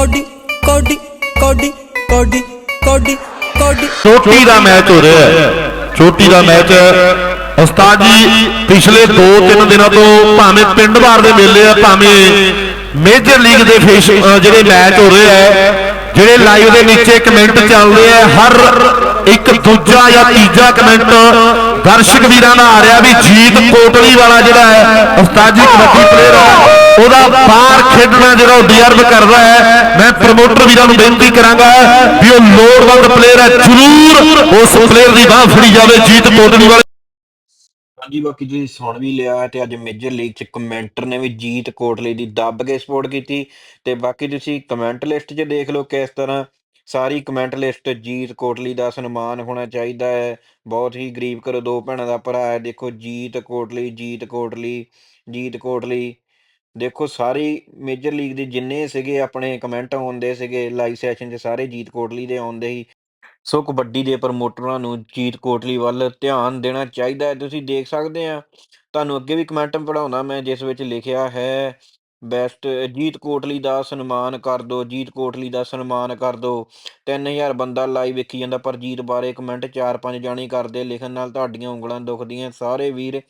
Cody ਕੋਡੀ ਕੋਡੀ ਕੋਡੀ ਕੋਡੀ ਕੋਡੀ। ਚੋਟੀ ਦਾ ਮੈਚ ਹੋ ਰਿਹਾ ਹੈ। ਚੋਟੀ ਦਾ ਮੈਚ ਉਸਤਾਦ ਜੀ, ਪਿਛਲੇ 2-3 ਦਿਨਾਂ ਤੋਂ ਭਾਵੇਂ ਪਿੰਡ ਬਾਰ ਦੇ ਮੇਲੇ ਆ, ਭਾਵੇਂ ਮੇਜਰ ਲੀਗ ਦੇ ਜਿਹੜੇ ਮੈਚ ਹੋ ਰਹੇ ਆ ਜਿਹੜੇ ਲਾਈਵ ਦੇ ਨੀਚੇ ਕਮੈਂਟ ਚੱਲਦੇ ਰਹੇ ਆ ਹਰ ਇੱਕ ਦੂਜਾ ਜਾਂ ਤੀਜਾ ਕਮੈਂਟ ਦਰਸ਼ਕ ਵੀਰਾਂ ਦਾ ਆ ਰਿਹਾ ਵੀ ਜੀਤ ਕੋਟਲੀ ਵਾਲਾ ਜਿਹੜਾ ਹੈ, ਉਸਤਾਦ ਜੀ, ਕਬੱਡੀ ਪਲੇਅਰ ਹੈ। ਉਹਦਾ ਬਾਹਰ ਖੇਡਣਾ ਜਿਹੜਾ ਉਹ ਡਿਜ਼ਰਵ ਕਰਦਾ ਹੈ। ਮੈਂ ਪ੍ਰਮੋਟਰ ਵੀਰਾਂ ਨੂੰ ਬੇਨਤੀ ਕਰਾਂਗਾ ਵੀ ਉਹ ਲੋੜਵੰਦ ਪਲੇਅਰ ਹੈ। ਜ਼ਰੂਰ ਉਸ ਪਲੇਅਰ ਦੀ ਬਾਹ ਫੜੀ ਜਾਵੇ, ਜੀਤ ਕੋਟਲੀ ਵਾਲੇ। ਹਾਂਜੀ, ਬਾਕੀ ਤੁਸੀਂ ਸੁਣ ਵੀ ਲਿਆ ਤੇ ਅੱਜ ਮੇਜਰ ਲੀਗ ਚ ਕਮੈਂਟਰ ਨੇ ਵੀ ਜੀਤ ਕੋਟਲੀ ਦੀ ਦੱਬ ਕੇ ਸਪੋਰਟ ਕੀਤੀ ਤੇ ਬਾਕੀ ਤੁਸੀਂ ਕਮੈਂਟ ਲਿਸਟ 'ਚ ਦੇਖ ਲਓ ਕਿਸ ਤਰ੍ਹਾਂ ਸਾਰੀ ਕਮੈਂਟ ਲਿਸਟ ਜੀਤ ਕੋਟਲੀ ਦਾ ਸਨਮਾਨ ਹੋਣਾ ਚਾਹੀਦਾ ਹੈ। ਬਹੁਤ ਹੀ ਗਰੀਬ ਘਰੋਂ ਦੋ ਭੈਣਾਂ ਦਾ ਭਰਾ ਹੈ। ਦੇਖੋ ਜੀਤ ਕੋਟਲੀ ਜੀਤ ਕੋਟਲੀ ਜੀਤ ਕੋਟਲੀ ਦੇਖੋ ਸਾਰੀ ਮੇਜਰ ਲੀਗ ਦੇ ਜਿੰਨੇ ਸੀਗੇ ਆਪਣੇ ਕਮੈਂਟ ਆਉਂਦੇ ਸੀਗੇ ਲਾਈਵ ਸੈਸ਼ਨ 'ਚ ਸਾਰੇ ਜੀਤ ਕੋਟਲੀ ਦੇ ਆਉਂਦੇ ਸੀ। ਸੋ ਕਬੱਡੀ ਦੇ ਪ੍ਰਮੋਟਰਾਂ ਨੂੰ ਜੀਤ ਕੋਟਲੀ ਵੱਲ ਧਿਆਨ ਦੇਣਾ ਚਾਹੀਦਾ ਹੈ। ਤੁਸੀਂ ਦੇਖ ਸਕਦੇ ਆ, ਤੁਹਾਨੂੰ ਅੱਗੇ ਵੀ ਕਮੈਂਟ ਪੜਾਉਣਾ ਮੈਂ, ਜਿਸ ਵਿੱਚ ਲਿਖਿਆ ਹੈ ਬੈਸਟ ਅਜੀਤ ਕੋਟਲੀ ਦਾ ਸਨਮਾਨ ਕਰ ਦਿਓ ਅਜੀਤ ਕੋਟਲੀ ਦਾ ਸਨਮਾਨ ਕਰ ਦਿਓ 3000 ਬੰਦਾ ਲਾਈਵ ਵੇਖੀ ਜਾਂਦਾ ਪਰ ਜੀਤ ਬਾਰੇ ਕਮੈਂਟ ਚਾਰ ਪੰਜ ਜਾਣੇ ਕਰਦੇ, ਲਿਖਣ ਨਾਲ ਤੁਹਾਡੀਆਂ ਉਂਗਲਾਂ ਦੁਖਦੀਆਂ। ਸਾਰੇ ਵੀਰ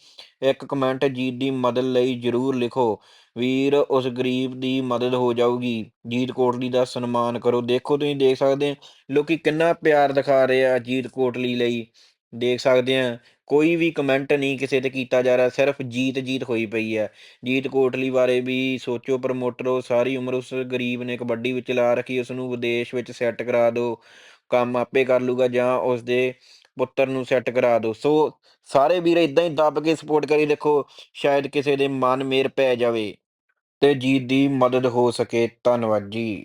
ਇੱਕ ਕਮੈਂਟ ਅਜੀਤ ਦੀ ਮਦਦ ਲਈ ਜਰੂਰ ਲਿਖੋ। ਵੀਰ, ਉਸ ਗਰੀਬ ਦੀ ਮਦਦ ਹੋ ਜਾਊਗੀ। ਜੀਤ ਕੋਟਲੀ ਦਾ ਸਨਮਾਨ ਕਰੋ। ਦੇਖੋ ਤੁਸੀਂ, ਦੇਖ ਸਕਦੇ ਆ ਲੋਕੀ ਕਿੰਨਾ ਪਿਆਰ ਦਿਖਾ ਰਹੇ ਆ ਅਜੀਤ ਕੋਟਲੀ ਲਈ। ਦੇਖ ਸਕਦੇ ਹਾਂ, ਕੋਈ ਵੀ ਕਮੈਂਟ ਨਹੀਂ ਕਿਸੇ ਤੇ ਕੀਤਾ ਜਾ ਰਿਹਾ, ਸਿਰਫ ਜੀਤ ਜੀਤ ਹੋਈ ਪਈ ਹੈ। ਜੀਤ ਕੋਟਲੀ ਬਾਰੇ ਵੀ ਸੋਚੋ, ਪ੍ਰਮੋਟਰੋ, ਸਾਰੀ ਉਮਰ ਉਸ ਗਰੀਬ ਨੇ ਕਬੱਡੀ ਵਿੱਚ ਲਾ ਰੱਖੀ ਉਸ ਨੂੰ ਵਿਦੇਸ਼ ਵਿੱਚ ਸੈੱਟ ਕਰਾ ਦਿਓ ਕੰਮ ਆਪੇ ਕਰ ਲੂਗਾ ਜਾਂ ਉਸ ਦੇ ਪੁੱਤਰ ਨੂੰ ਸੈੱਟ ਕਰਾ ਦਿਓ ਸੋ ਸਾਰੇ ਵੀਰ ਇਦਾਂ ਹੀ ਦੱਬ ਕੇ ਸਪੋਰਟ ਕਰੀ, ਦੇਖੋ, ਸ਼ਾਇਦ ਕਿਸੇ ਦੇ ਮਨ ਮੇਰ ਪੈ ਜਾਵੇ ਤੇ ਜੀਤ ਦੀ ਮਦਦ ਹੋ ਸਕੇ। ਧੰਨਵਾਦ ਜੀ।